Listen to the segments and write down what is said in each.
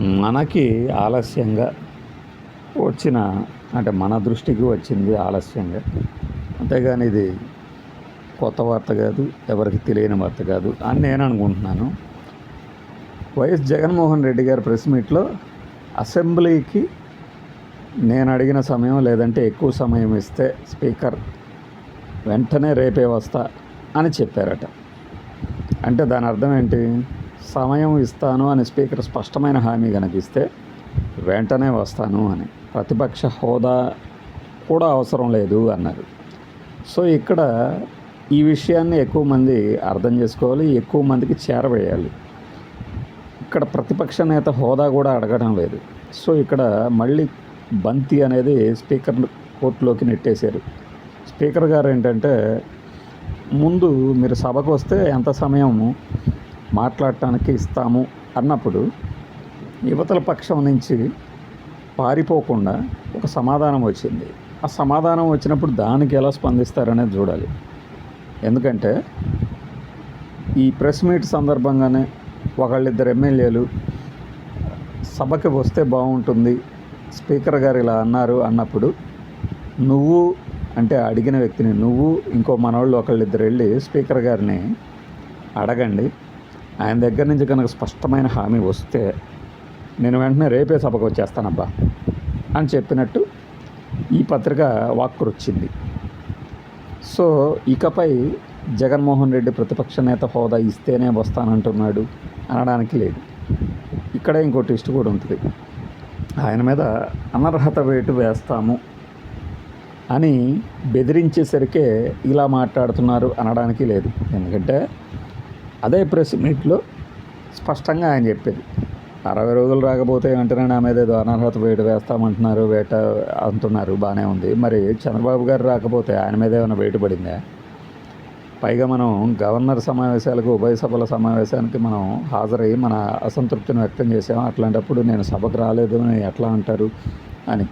మనకి ఆలస్యంగా వచ్చిన అంటే మన దృష్టికి వచ్చింది ఆలస్యంగా. అంతేగాని ఇది కొత్త వార్త కాదు ఎవరికి తెలియని వార్త కాదు అని నేను అనుకుంటున్నాను. వైఎస్ జగన్మోహన్ రెడ్డి గారి ప్రెస్ మీట్లో అసెంబ్లీకి నేను అడిగిన సమయం లేదంటే ఎక్కువ సమయం ఇస్తే స్పీకర్ వెంటనే రేపే వస్తా అని చెప్పారట. అంటే దాని అర్థం ఏంటి? సమయం ఇస్తాను అని స్పీకర్ స్పష్టమైన హామీ కనిపిస్తే వెంటనే వస్తాను అని. ప్రతిపక్ష హోదా కూడా అవసరం లేదు అన్నారు. సో ఇక్కడ ఈ విషయాన్ని ఎక్కువ మంది అర్థం చేసుకోవాలి ఎక్కువ మందికి చేరవేయాలి. ఇక్కడ ప్రతిపక్ష నేత హోదా కూడా అడగడం లేదు. సో ఇక్కడ మళ్ళీ బంతి అనేది స్పీకర్ కోర్టులోకి నెట్టేశారు. స్పీకర్ గారు ఏంటంటే ముందు మీరు సభకు వస్తే ఎంత సమయం మాట్లాడటానికి ఇస్తాము అన్నప్పుడు యువతల పక్షం నుంచి పారిపోకుండా ఒక సమాధానం వచ్చింది. ఆ సమాధానం వచ్చినప్పుడు దానికి ఎలా స్పందిస్తారనేది చూడాలి. ఎందుకంటే ఈ ప్రెస్ మీట్ సందర్భంగానే ఒకళ్ళిద్దరు ఎమ్మెల్యేలు సభకి వస్తే బాగుంటుంది స్పీకర్ గారు ఇలా అన్నారు అన్నప్పుడు నువ్వు అంటే అడిగిన వ్యక్తిని నువ్వు ఇంకో మనవాళ్ళు ఒకళ్ళిద్దరు వెళ్ళి స్పీకర్ గారిని అడగండి. ఆయన దగ్గర నుంచి కనుక స్పష్టమైన హామీ వస్తే నేను వెంటనే రేపే సభకు వచ్చేస్తానబ్బా అని చెప్పినట్టు ఈ పత్రిక వాక్కురొచ్చింది. సో ఇకపై జగన్మోహన్ రెడ్డి ప్రతిపక్ష నేత హోదా ఇస్తేనే వస్తానంటున్నాడు అనడానికి లేదు. ఇక్కడ ఇంకో టెస్ట్ కూడా ఉంటుంది. ఆయన మీద అనర్హత వేటు వేస్తాము అని బెదిరించేసరికే ఇలా మాట్లాడుతున్నారు అనడానికి లేదు. ఎందుకంటే అదే ప్రెస్ మీట్లో స్పష్టంగా ఆయన చెప్పేది. అరవై రోజులు రాకపోతే వెంటనే నా మీద ఏదో అనర్హత వేటు వేస్తామంటున్నారు వేట అంటున్నారు బాగానే ఉంది. మరి చంద్రబాబు గారు రాకపోతే ఆయన మీద ఏమైనా వేటు పడిందా? పైగా మనం గవర్నర్ సమావేశాలకు ఉభయ సభల సమావేశానికి మనం హాజరై మన అసంతృప్తిని వ్యక్తం చేసాం అట్లాంటప్పుడు నేను సభకు రాలేదు అని ఎట్లా అంటారు అని.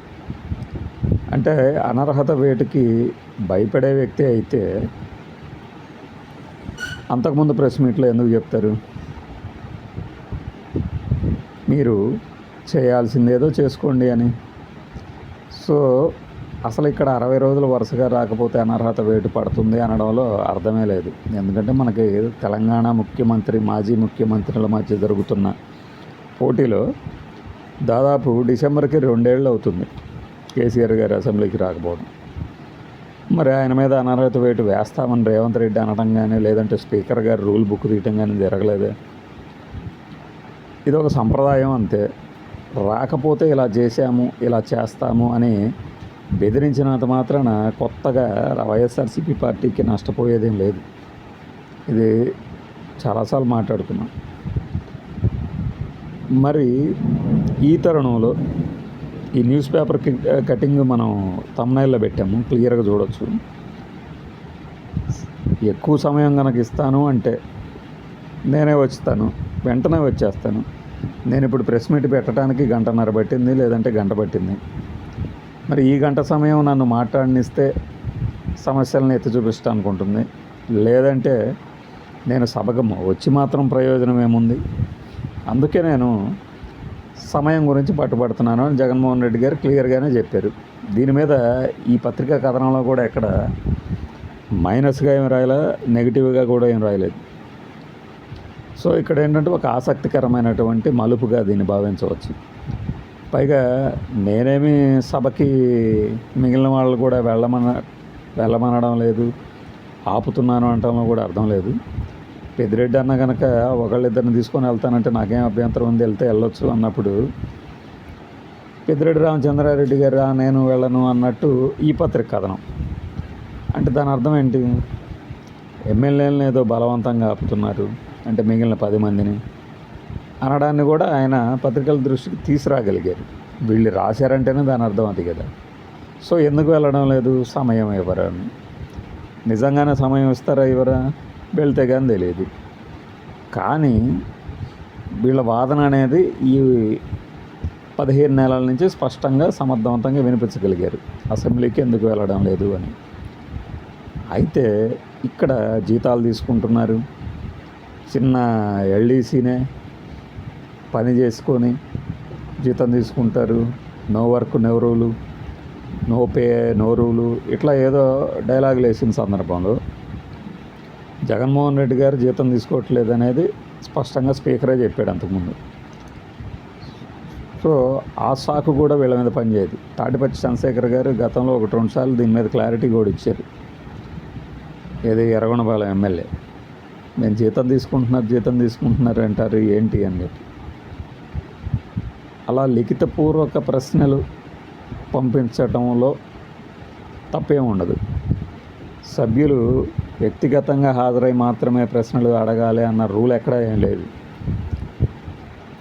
అంటే అనర్హత వేటుకి భయపడే వ్యక్తి అయితే అంతకుముందు ప్రెస్ మీట్లో ఎందుకు చెప్తారు? మీరు చేయాల్సిందేదో చేసుకోండి అని. సో అసలు ఇక్కడ అరవై రోజులు వరుసగా రాకపోతే అనర్హత వేటు పడుతుంది అనడంలో అర్థమే లేదు. ఎందుకంటే మనకి తెలంగాణ ముఖ్యమంత్రి మాజీ ముఖ్యమంత్రుల మధ్య జరుగుతున్న పోటీలో దాదాపు డిసెంబర్కి రెండేళ్ళు అవుతుంది కేసీఆర్ గారు అసెంబ్లీకి రాకపోవడం. మరి ఆయన మీద అనర్హత వేటు వేస్తామని రేవంత్ రెడ్డి అనడం కానీ లేదంటే స్పీకర్ గారు రూల్ బుక్ తీయటం కానీ జరగలేదు. ఇది ఒక సంప్రదాయం అంతే. రాకపోతే ఇలా చేశాము ఇలా చేస్తాము అని బెదిరించినంత మాత్రాన కొత్తగా వైఎస్ఆర్సీపీ పార్టీకి నష్టపోయేదేం లేదు. ఇది చాలాసార్లు మాట్లాడుకున్నాం. మరి ఈ తరుణంలో ఈ న్యూస్ పేపర్ కటింగ్ మనం తమ్నైల్లో పెట్టాము క్లియర్గా చూడొచ్చు. ఎక్కువ సమయం కనుక ఇస్తాను అంటే నేనే వచ్చుతాను వెంటనే వచ్చేస్తాను. నేను ఇప్పుడు ప్రెస్ మీట్ పెట్టడానికి గంటన్నర పట్టింది లేదంటే గంట పట్టింది. మరి ఈ గంట సమయం నన్ను మాట్లాడనిస్తే సమస్యలను ఎత్తి చూపిస్తా అనుకుంటుంది. లేదంటే నేను సభకు వచ్చి మాత్రం ప్రయోజనం ఏముంది? అందుకే నేను సమయం గురించి పట్టుబడుతున్నాను అని జగన్మోహన్ రెడ్డి గారు క్లియర్గానే చెప్పారు. దీని మీద ఈ పత్రికా కథనంలో కూడా ఎక్కడ మైనస్గా ఏం రాయలే నెగిటివ్గా కూడా ఏం రాయలేదు. సో ఇక్కడ ఏంటంటే ఒక ఆసక్తికరమైనటువంటి మలుపుగా దీన్ని భావించవచ్చు. పైగా నేనేమి సభకి మిగిలిన వాళ్ళు కూడా వెళ్ళమన వెళ్ళమనడం లేదు ఆపుతున్నాను అనటంలో కూడా అర్థం లేదు. పెద్దిరెడ్డి అన్న కనుక ఒకళ్ళిద్దరిని తీసుకొని వెళ్తానంటే నాకేం అభ్యంతరం ఉంది? వెళ్తే వెళ్ళొచ్చు అన్నప్పుడు పెద్దిరెడ్డి రామచంద్రారెడ్డి గారు నేను వెళ్ళను అన్నట్టు ఈ పత్రిక కథనం. అంటే దాని అర్థం ఏంటి? ఎమ్మెల్యేలను ఏదో బలవంతంగా ఆపుతున్నారు అంటే మిగిలిన పది మందిని అనడాన్ని కూడా ఆయన పత్రికల దృష్టికి తీసుకురాగలిగారు. వీళ్ళు రాశారంటేనే దాని అర్థం అది కదా. సో ఎందుకు వెళ్ళడం లేదు? సమయం ఇవ్వరా? అని నిజంగానే సమయం ఇస్తారా ఇవ్వరా? వెళ్తే కానీ తెలియదు. కానీ వీళ్ళ వాదన అనేది ఈ పదిహేను నెలల నుంచి స్పష్టంగా సమర్థవంతంగా వినిపించగలిగారు. అసెంబ్లీకి ఎందుకు వెళ్ళడం లేదు అని. అయితే ఇక్కడ జీతాలు తీసుకుంటున్నారు. చిన్న ఎల్డీసీనే పని చేసుకొని జీతం తీసుకుంటారు. No work no rule no pay no rule ఇట్లా ఏదో డైలాగులు వేసిన సందర్భంలో జగన్మోహన్ రెడ్డి గారు జీతం తీసుకోవట్లేదు అనేది స్పష్టంగా స్పీకరే చెప్పాడు అంతకుముందు. సో ఆ సాకు కూడా వీళ్ళ మీద పనిచేయదు. తాటిపచ్చి చంద్రశేఖర్ గారు గతంలో ఒకటి రెండు సార్లు దీని మీద క్లారిటీ కూడా ఇచ్చారు. ఏది ఎర్రగొండపాలెం ఎమ్మెల్యే. మేము జీతం తీసుకుంటున్నారు జీతం తీసుకుంటున్నారు అంటారు ఏంటి అని చెప్పి. అలా లిఖితపూర్వక ప్రశ్నలు పంపించటంలో తప్పేం ఉండదు. సభ్యులు వ్యక్తిగతంగా హాజరై మాత్రమే ప్రశ్నలు అడగాలి అన్న రూల్ ఎక్కడ ఏం లేదు.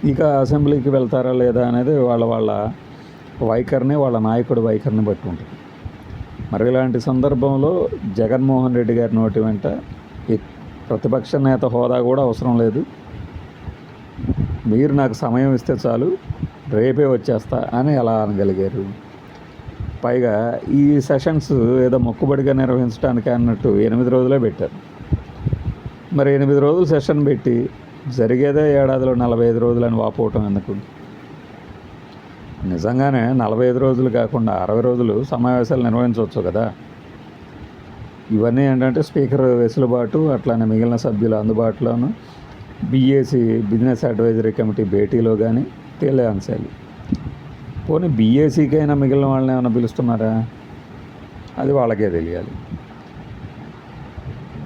ఇక అసెంబ్లీకి వెళ్తారా లేదా అనేది వాళ్ళ వాళ్ళ వైఖరిని వాళ్ళ నాయకుడి వైఖరిని బట్టి ఉంటుంది. మరి ఇలాంటి సందర్భంలో జగన్మోహన్ రెడ్డి గారి నోటి వెంట ఈ ప్రతిపక్ష నేత హోదా కూడా అవసరం లేదు. మీరు నాకు సమయం ఇస్తే చాలు రేపే వచ్చేస్తా అని ఎలా అనగలిగారు? పైగా ఈ సెషన్స్ ఏదో మొక్కుబడిగా నిర్వహించడానికి అన్నట్టు ఎనిమిది రోజులే పెట్టారు. మరి ఎనిమిది రోజులు సెషన్ పెట్టి జరిగేదే ఏడాదిలో నలభై ఐదు రోజులు అని వాపోవటం ఎందుకు? నిజంగానే నలభై ఐదు రోజులు కాకుండా అరవై రోజులు సమావేశాలు నిర్వహించవచ్చు కదా? ఇవన్నీ ఏంటంటే స్పీకర్ వెసులుబాటు అట్లానే మిగిలిన సభ్యుల అందుబాటులోను బీఏసీ బిజినెస్ అడ్వైజరీ కమిటీ భేటీలో కానీ తేలే అంశాలు. పోనీ బీఏసీకైనా మిగిలిన వాళ్ళని ఏమైనా పిలుస్తున్నారా? అది వాళ్ళకే తెలియాలి.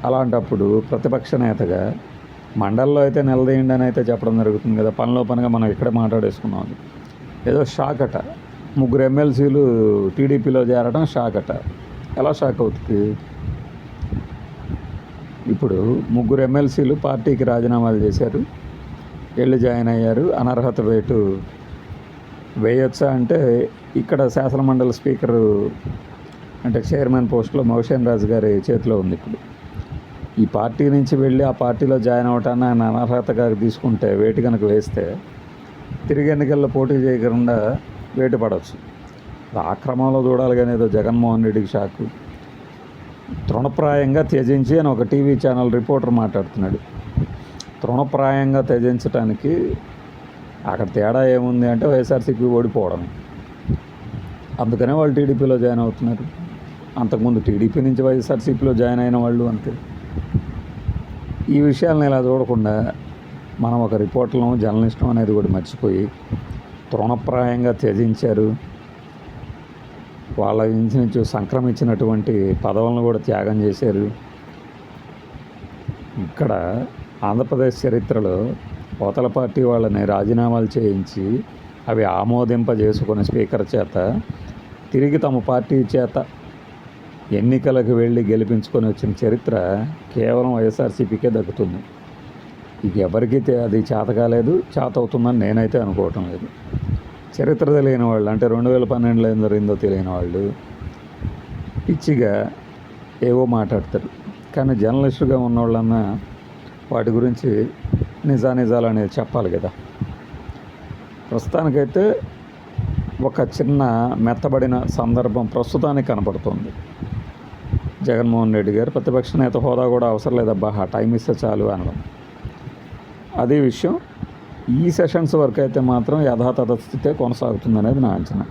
అలాంటప్పుడు ప్రతిపక్ష నేతగా మండల్లో అయితే నిలదీయండి అని అయితే చెప్పడం జరుగుతుంది కదా. పనిలో పనిగా మనం ఇక్కడే మాట్లాడేసుకున్నాం అది. ఏదో షాక్ అట. ముగ్గురు ఎమ్మెల్సీలు టీడీపీలో చేరడం షాక్ అట. ఎలా షాక్ అవుతుంది? ఇప్పుడు ముగ్గురు ఎమ్మెల్సీలు పార్టీకి రాజీనామాలు చేశారు. వెళ్ళి జాయిన్ అయ్యారు. అనర్హత వేటు వేయొచ్చా అంటే ఇక్కడ శాసనమండలి స్పీకరు అంటే చైర్మన్ పోస్ట్లో మౌషన్ రాజు గారి చేతిలో ఉంది ఇప్పుడు. ఈ పార్టీ నుంచి వెళ్ళి ఆ పార్టీలో జాయిన్ అవటాన్ని ఆయన అనర్హతగా తీసుకుంటే వేటు కనుక వేస్తే తిరిగి ఎన్నికల్లో పోటీ చేయకుండా వేటు పడవచ్చు. ఆ క్రమంలో చూడాలి కానీ ఏదో జగన్మోహన్ రెడ్డికి షాకు. తృణప్రాయంగా త్యజించి అని ఒక టీవీ ఛానల్ రిపోర్టర్ మాట్లాడుతున్నాడు. తృణప్రాయంగా త్యజించడానికి అక్కడ తేడా ఏముంది అంటే వైఎస్ఆర్సీపీ ఓడిపోవడం అందుకనే వాళ్ళు టీడీపీలో జాయిన్ అవుతున్నారు. అంతకుముందు టీడీపీ నుంచి వైఎస్ఆర్సీపీలో జాయిన్ అయిన వాళ్ళు అంతే. ఈ విషయాలను ఇలా చూడకుండా మనం ఒక రిపోర్ట్లను జర్నలిస్టం అనేది కూడా మర్చిపోయి తృణప్రాయంగా త్యజించారు. వాళ్ళ నుంచి నుంచి సంక్రమించినటువంటి పదవులను కూడా త్యాగం చేశారు. ఇక్కడ ఆంధ్రప్రదేశ్ చరిత్రలో కోతల పార్టీ వాళ్ళని రాజీనామాలు చేయించి అవి ఆమోదింపజేసుకునే స్పీకర్ చేత తిరిగి తమ పార్టీ చేత ఎన్నికలకు వెళ్ళి గెలిపించుకొని వచ్చిన చరిత్ర కేవలం వైఎస్ఆర్సీపీకే దక్కుతుంది. ఇక ఎవరికైతే అది చేత కాలేదు చేత అవుతుందని నేనైతే అనుకోవటం లేదు. చరిత్ర తెలియని వాళ్ళు అంటే రెండు వేల పన్నెండులో ఏం జరిగిందో తెలియని వాళ్ళు పిచ్చిగా ఏవో మాట్లాడతారు. కానీ జర్నలిస్టుగా ఉన్నవాళ్ళన్నా వాటి గురించి నిజానిజాలు అనేది చెప్పాలి కదా. ప్రస్తుతానికైతే ఒక చిన్న మెత్తబడిన సందర్భం ప్రస్తుతానికి కనపడుతుంది. జగన్మోహన్ రెడ్డి గారు ప్రతిపక్ష నేత హోదా కూడా అవసరం లేదబ్బా ఆ టైం ఇస్తే చాలు అనడం. అదే విషయం ఈ సెషన్స్ వరకు అయితే మాత్రం యథాతథ స్థితే కొనసాగుతుందనేది నా అంచనా.